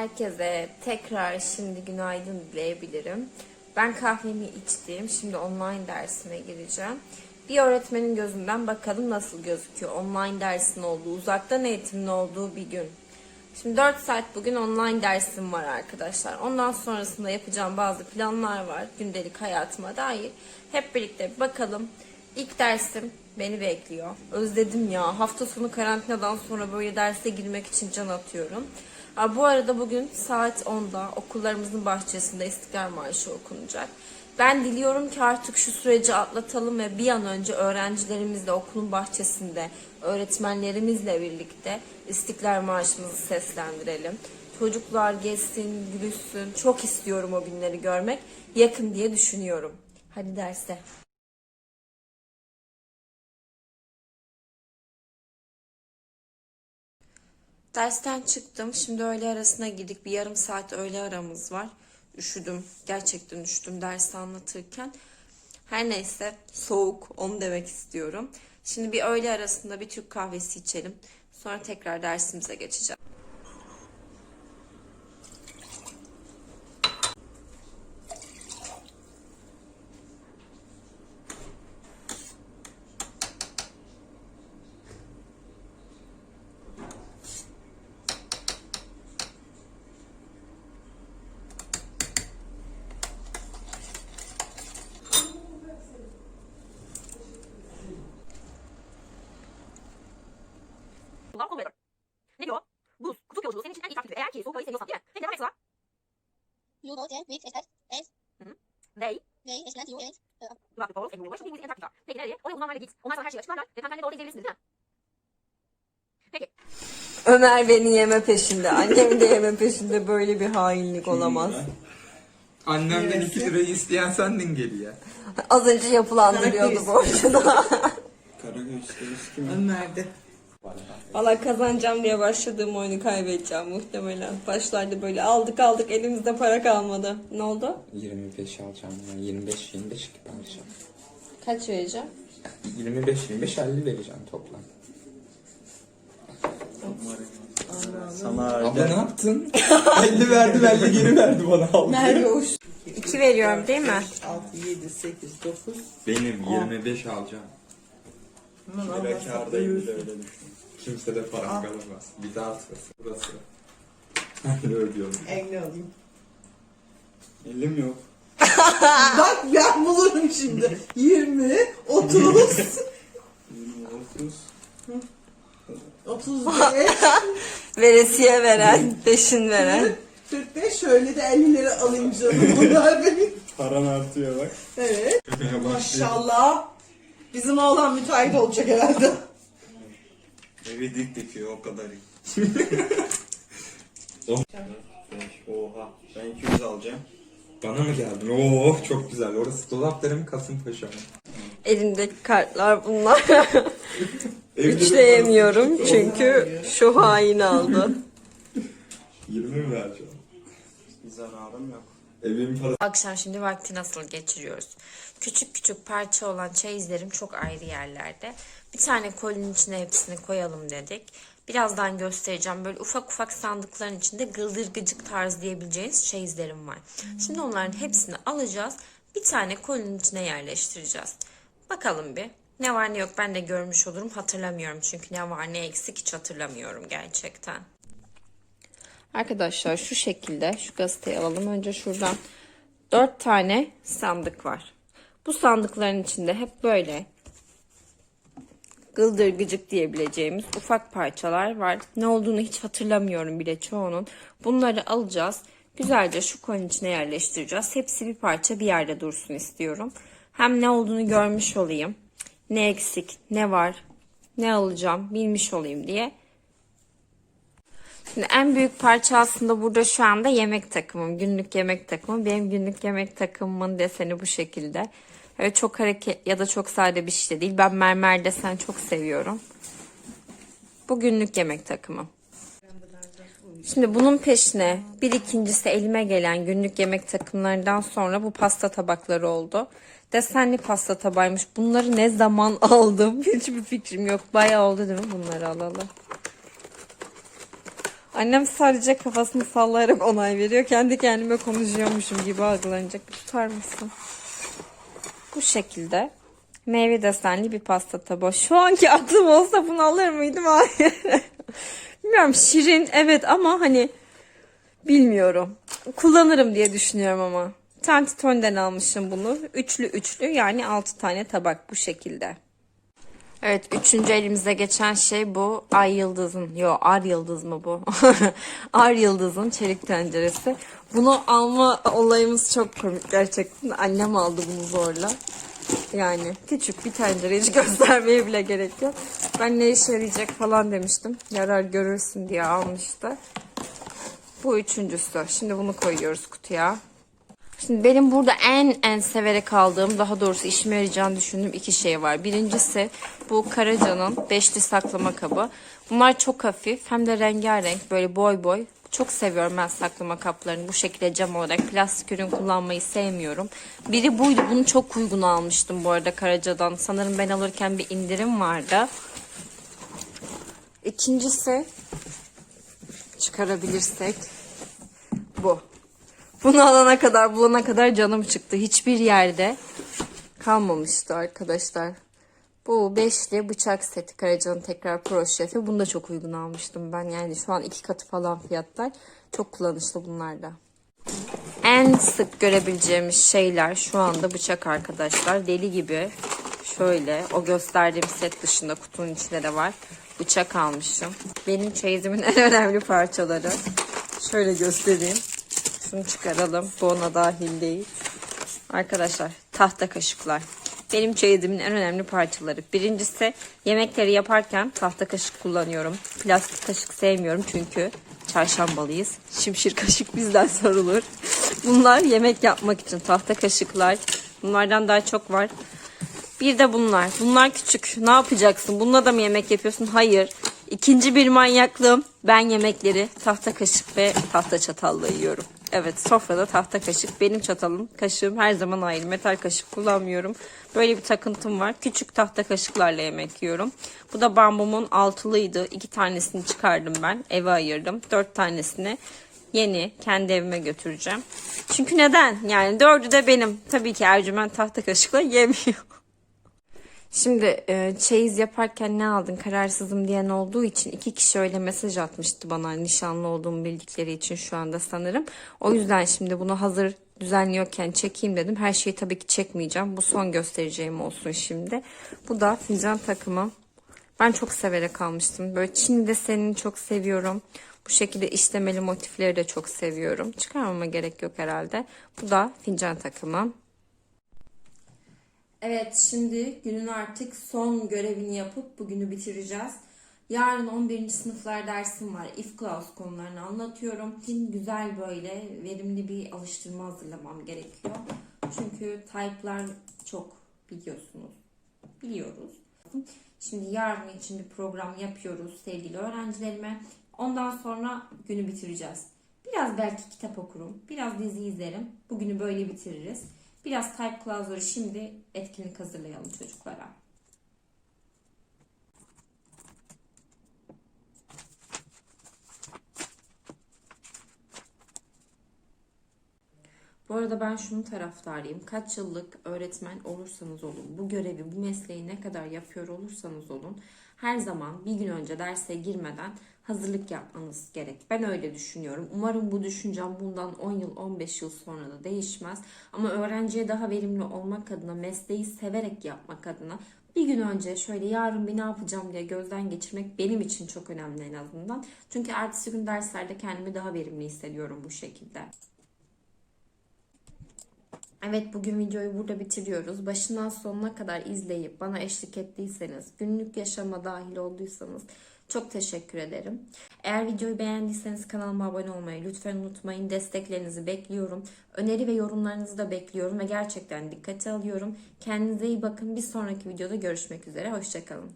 Herkese tekrar şimdi günaydın dileyebilirim. Ben kahvemi içtim. Şimdi online dersime gireceğim. Bir öğretmenin gözünden bakalım nasıl gözüküyor. Online dersin olduğu, uzaktan eğitimin olduğu bir gün. Şimdi 4 saat bugün online dersim var arkadaşlar. Ondan sonrasında yapacağım bazı planlar var gündelik hayatıma dair. Hep birlikte bir bakalım. İlk dersim beni bekliyor. Özledim ya. Hafta sonu karantinadan sonra böyle derse girmek için can atıyorum. Ha, bu arada bugün saat 10'da okullarımızın bahçesinde İstiklal Marşı okunacak. Ben diliyorum ki artık şu süreci atlatalım ve bir an önce öğrencilerimizle okulun bahçesinde, öğretmenlerimizle birlikte İstiklal Marşımızı seslendirelim. Çocuklar gezsin, gülüşsün. Çok istiyorum o günleri görmek. Yakın diye düşünüyorum. Hadi derse. Dersten çıktım. Şimdi öğle arasına girdik. Bir yarım saat öğle aramız var. Üşüdüm. Gerçekten üşüdüm dersi anlatırken. Her neyse soğuk onu demek istiyorum. Şimdi bir öğle arasında bir Türk kahvesi içelim. Sonra tekrar dersimize geçeceğim. Eğer ki havayı seviyorsan değil mi? Peki devam et sıra. Ludo, Jen, Rick, Estes, Es, They, Ray, Estes, Yo, Evet. you have to follow every rule. Çok iyi bir en taktik var. Peki nereye? Oraya uzmanlarla git. Onlar sana her şeyi açıklarlar. Ve kendine doğru izleyebilirsiniz değil mi? Peki. Ömer beni yeme peşinde. Annem de yeme peşinde. Böyle bir hainlik olamaz. Annemden 2 lirayı isteyen sendin geliyor. Az önce yapılandırıyordu borcunu. Karagöz'te kim? Ömer'de. Valla kazanacağım diye başladığım oyunu kaybedeceğim muhtemelen. Başlarda böyle aldık aldık elimizde para kalmadı. Ne oldu? 25 alacağım ben. 25 25 gibi alacağım. Kaç vereceğim? 25 25 50 vereceğim toplam. Abla ne yaptın? 50 verdi 50 geri verdi bana abla. Merve uç. 2 veriyorum değil mi? 6, 7, 8, 9. Benim 25 alacağım. Kârdayım bile öyle düşün. Kimse de param kalamaz. Bir daha sırası. Burası. Ben de ödüyorum. 50 alayım. 50 yok. Bak ben bulurum şimdi. 20, 30, 20 30. 35, Veresiye veren, peşin veren. 45 şöyle de 50 lira alayım canım. Bunlar benim. Paran artıyor bak. Evet. Maşallah. Bizim oğlan müteahhit olacak herhalde. Evi dik dikiyor o kadar iyi. Oha. Ben 200 alacağım. Bana mı geldin? Oo çok güzel. Orası dolaplarım Kasımpaşa mı? Elimdeki kartlar bunlar. Üçleyemiyorum çünkü şu hain aldı. 20 mi vereceğim? Bir zararım yok. Evimin parası Akşam şimdi vakti nasıl geçiriyoruz? Küçük küçük parça olan çeyizlerim çok ayrı yerlerde. Bir tane kolinin içine hepsini koyalım dedik. Birazdan göstereceğim. Böyle ufak ufak sandıkların içinde gıldır tarz diyebileceğiniz çeyizlerim var. Şimdi onların hepsini alacağız. Bir tane kolinin içine yerleştireceğiz. Bakalım bir. Ne var ne yok ben de görmüş olurum. Hatırlamıyorum çünkü ne var ne eksik hiç hatırlamıyorum gerçekten. Arkadaşlar şu şekilde şu gazeteyi alalım. Önce şuradan dört tane sandık var. Bu sandıkların içinde hep böyle gıldır gıcık diyebileceğimiz ufak parçalar var. Ne olduğunu hiç hatırlamıyorum bile çoğunun. Bunları alacağız. Güzelce şu konun içine yerleştireceğiz. Hepsi bir parça bir yerde dursun istiyorum. Hem ne olduğunu görmüş olayım. Ne eksik, ne var, ne alacağım bilmiş olayım diye Şimdi en büyük parça aslında burada şu anda yemek takımım. Günlük yemek takımım. Benim günlük yemek takımımın deseni bu şekilde. Öyle çok hareket ya da çok sade bir şey de değil. Ben mermer desen çok seviyorum. Bu günlük yemek takımım. Şimdi bunun peşine bir ikincisi elime gelen günlük yemek takımlarından sonra bu pasta tabakları oldu. Desenli pasta tabağıymış. Bunları ne zaman aldım? Hiçbir fikrim yok. Bayağı oldu değil mi bunları alalı? Annem sadece kafasını sallayarak onay veriyor. Kendi kendime konuşuyormuşum gibi algılanacak. Tutar mısın? Bu şekilde meyve desenli bir pasta tabağı. Şu anki aklım olsa bunu alır mıydım? Hayır. Bilmiyorum şirin evet ama hani bilmiyorum. Kullanırım diye düşünüyorum ama. Tantitone'den almışım bunu. Üçlü üçlü yani altı tane tabak bu şekilde. Evet üçüncü elimize geçen şey bu Ay Yıldız'ın, yo Ar Yıldız mı bu? Ar Yıldız'ın çelik tenceresi. Bunu alma olayımız çok komik gerçekten. Annem aldı bunu zorla. Yani küçük bir tencere hiç göstermeye bile gerek yok. Ben ne işe yarayacak falan demiştim. Yarar görürsün diye almıştı. Bu üçüncüsü. Şimdi bunu koyuyoruz kutuya. Şimdi benim burada en en severek aldığım, daha doğrusu işime yarayacağını düşündüğüm iki şey var. Birincisi bu Karaca'nın beşli saklama kabı. Bunlar çok hafif hem de rengarenk böyle boy boy. Çok seviyorum ben saklama kaplarını bu şekilde cam olarak. Plastik ürün kullanmayı sevmiyorum. Biri buydu. Bunu çok uygun almıştım bu arada Karaca'dan. Sanırım ben alırken bir indirim vardı. İkincisi çıkarabilirsek bu. Bunu alana kadar, bulana kadar canım çıktı. Hiçbir yerde kalmamıştı arkadaşlar. Bu beşli bıçak seti Karaca'nın tekrar pro şefi. Bunu da çok uygun almıştım ben. Yani şu an iki katı falan fiyatlar. Çok kullanışlı bunlar da. En sık görebileceğimiz şeyler şu anda bıçak arkadaşlar. Deli gibi şöyle o gösterdiğim set dışında kutunun içinde de var. Bıçak almışım. Benim çeyizimin en önemli parçaları. Şöyle göstereyim. Şunu çıkaralım. Bu ona dahil değil. Arkadaşlar tahta kaşıklar. Benim çeyizimin en önemli parçaları. Birincisi yemekleri yaparken tahta kaşık kullanıyorum. Plastik kaşık sevmiyorum çünkü çarşambalıyız. Şimşir kaşık bizden sorulur. Bunlar yemek yapmak için tahta kaşıklar. Bunlardan daha çok var. Bir de bunlar. Bunlar küçük. Ne yapacaksın? Bununla da mı yemek yapıyorsun? Hayır. İkinci bir manyaklığım. Ben yemekleri tahta kaşık ve tahta çatalla yiyorum. Evet sofrada tahta kaşık. Benim çatalım, kaşığım her zaman ayrı. Metal kaşık kullanmıyorum. Böyle bir takıntım var. Küçük tahta kaşıklarla yemek yiyorum. Bu da bambumun altılıydı. İki tanesini çıkardım ben. Eve ayırdım. Dört tanesini yeni kendi evime götüreceğim. Çünkü neden? Yani dördü de benim. Tabii ki Ercüment tahta kaşıkla yemiyor. Şimdi e, çeyiz yaparken ne aldın kararsızım diyen olduğu için iki kişi öyle mesaj atmıştı bana nişanlı olduğumu bildikleri için şu anda sanırım. O yüzden şimdi bunu hazır düzenliyorken çekeyim dedim. Her şeyi tabii ki çekmeyeceğim. Bu son göstereceğim olsun şimdi. Bu da fincan takımı. Ben çok severek almıştım. Böyle Çin desenini çok seviyorum. Bu şekilde işlemeli motifleri de çok seviyorum. Çıkarmama gerek yok herhalde. Bu da fincan takımı. Evet şimdi günün artık son görevini yapıp bugünü bitireceğiz. Yarın 11. sınıflar dersim var. If clause konularını anlatıyorum. Şimdi güzel böyle verimli bir alıştırma hazırlamam gerekiyor. Çünkü type'lar çok biliyorsunuz. Biliyoruz. Şimdi yarın için bir program yapıyoruz sevgili öğrencilerime. Ondan sonra günü bitireceğiz. Biraz belki kitap okurum. Biraz dizi izlerim. Bugünü böyle bitiririz. Biraz type clause'ları şimdi etkinlik hazırlayalım çocuklara. Bu arada ben şunun taraftarıyım. Kaç yıllık öğretmen olursanız olun, bu görevi, bu mesleği ne kadar yapıyor olursanız olun, her zaman bir gün önce derse girmeden hazırlık yapmanız gerek. Ben öyle düşünüyorum. Umarım bu düşüncem bundan 10 yıl, 15 yıl sonra da değişmez. Ama öğrenciye daha verimli olmak adına, mesleği severek yapmak adına bir gün önce şöyle yarın bir ne yapacağım diye gözden geçirmek benim için çok önemli en azından. Çünkü ertesi gün derslerde kendimi daha verimli hissediyorum bu şekilde. Evet bugün videoyu burada bitiriyoruz. Başından sonuna kadar izleyip bana eşlik ettiyseniz, günlük yaşama dahil olduysanız çok teşekkür ederim. Eğer videoyu beğendiyseniz kanalıma abone olmayı lütfen unutmayın. Desteklerinizi bekliyorum. Öneri ve yorumlarınızı da bekliyorum ve gerçekten dikkate alıyorum. Kendinize iyi bakın. Bir sonraki videoda görüşmek üzere. Hoşçakalın.